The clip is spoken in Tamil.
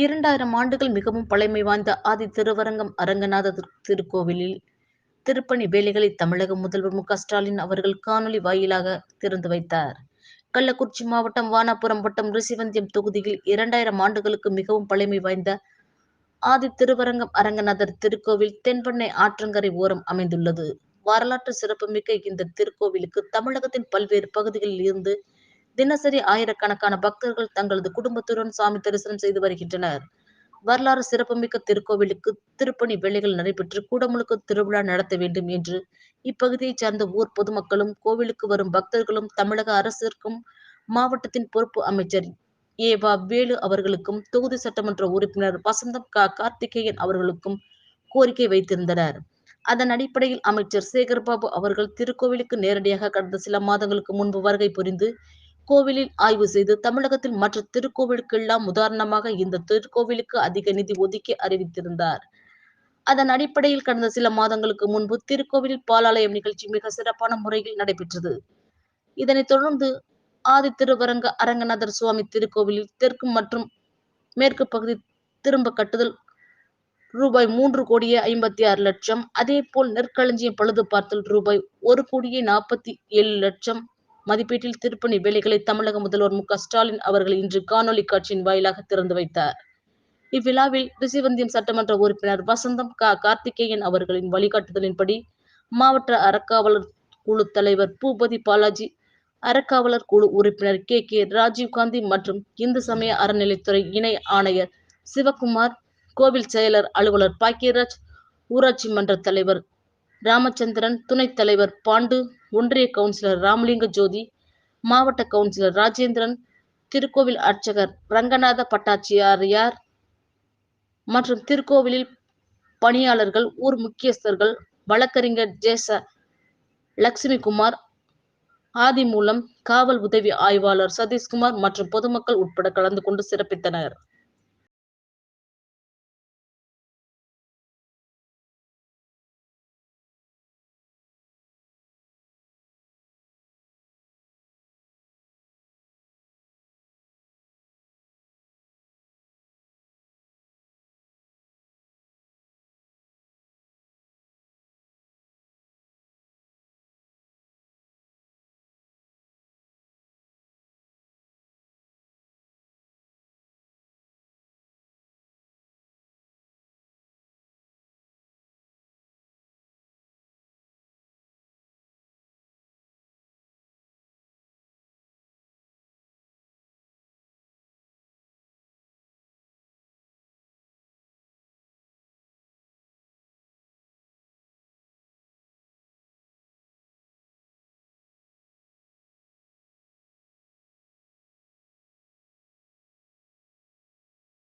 இரண்டாயிரம் ஆண்டுகள் மிகவும் பழமை வாய்ந்த ஆதி திருவரங்கம் அரங்கநாத திருக்கோவிலில் திருப்பணி வேலைகளை தமிழக முதல்வர் மு ஸ்டாலின் அவர்கள் காணொலி வாயிலாக திறந்து வைத்தார். கள்ளக்குறிச்சி மாவட்டம் வானாபுரம் வட்டம் ரிஷிவந்தியம் தொகுதியில் இரண்டாயிரம் ஆண்டுகளுக்கு மிகவும் பழமை வாய்ந்த ஆதி திருவரங்கம் அரங்கநாதர் திருக்கோவில் தென்பெண்ணை ஆற்றங்கரை ஓரம் அமைந்துள்ளது. வரலாற்று சிறப்புமிக்க இந்த திருக்கோவிலுக்கு தமிழகத்தின் பல்வேறு பகுதிகளில் இருந்து தினசரி ஆயிரக்கணக்கான பக்தர்கள் தங்களது குடும்பத்துடன் சாமி தரிசனம் செய்து வருகின்றனர். வரலாறு சிறப்புமிக்க திருக்கோவிலுக்கு திருப்பணி வேலைகள் நடைபெற்று கூடமுழுக்கு திருவிழா நடத்த வேண்டும் என்று இப்பகுதியைச் சார்ந்த ஊர் பொதுமக்களும் கோவிலுக்கு வரும் பக்தர்களும் தமிழக அரசிற்கும் மாவட்டத்தின் பொறுப்பு அமைச்சர் ஏவா வேலு அவர்களுக்கும் தொகுதி சட்டமன்ற உறுப்பினர் வசந்தம் க கார்த்திகேயன் அவர்களுக்கும் கோரிக்கை வைத்திருந்தனர். அதன் அடிப்படையில் அமைச்சர் சேகர்பாபு அவர்கள் திருக்கோவிலுக்கு நேரடியாக கடந்த சில மாதங்களுக்கு முன்பு வருகை புரிந்து கோவிலில் ஆய்வு செய்து தமிழகத்தில் மற்ற திருக்கோவிலுக்கெல்லாம் உதாரணமாக இந்த திருக்கோவிலுக்கு அதிக நிதி ஒதுக்கி அறிவித்திருந்தார். அதன் அடிப்படையில் கடந்த சில மாதங்களுக்கு முன்பு திருக்கோவிலில் பாலாலயம் நிகழ்ச்சி மிக சிறப்பான முறையில் நடைபெற்றது. இதனைத் தொடர்ந்து ஆதி திருவரங்க அரங்கநாதர் சுவாமி திருக்கோவிலில் தெற்கு மற்றும் மேற்கு பகுதி திரும்ப கட்டுதல் ரூபாய் மூன்று கோடியே ஐம்பத்தி ஆறு லட்சம் அதே போல் நெற்களஞ்சியம் பழுது பார்த்தல் ரூபாய் ஒரு கோடியே நாற்பத்தி ஏழு லட்சம் மதிப்பீட்டில் திருப்பணி வேலைகளை தமிழக முதல்வர் மு ஸ்டாலின் அவர்கள் இன்று காணொலி காட்சியின் வாயிலாக திறந்து வைத்தார். இவ்விழாவில் ரிசிவந்தியம் சட்டமன்ற உறுப்பினர் வசந்தம் க கார்த்திகேயன் அவர்களின் வழிகாட்டுதலின்படி மாவட்ட அறக்காவலர் குழு தலைவர் பூபதி பாலாஜி அறக்காவலர் குழு உறுப்பினர் கே கே ராஜீவ்காந்தி மற்றும் இந்து சமய அறநிலைத்துறை இணை ஆணையர் சிவகுமார் கோவில் செயலர் அலுவலர் பாக்கியராஜ் ஊராட்சி மன்ற தலைவர் ராமச்சந்திரன் துணைத் தலைவர் பாண்டு ஒன்றிய கவுன்சிலர் ராமலிங்க ஜோதி மாவட்ட கவுன்சிலர் ராஜேந்திரன் திருக்கோவில் அர்ச்சகர் ரங்கநாத பட்டாச்சியாரியார் மற்றும் திருக்கோவிலில் பணியாளர்கள் ஊர் முக்கியஸ்தர்கள் வழக்கறிஞர் ஜேச லட்சுமிகுமார் ஆதிமூலம் காவல் உதவி ஆய்வாளர் சதீஷ்குமார் மற்றும் பொதுமக்கள் உட்பட கலந்து கொண்டு சிறப்பித்தனர்.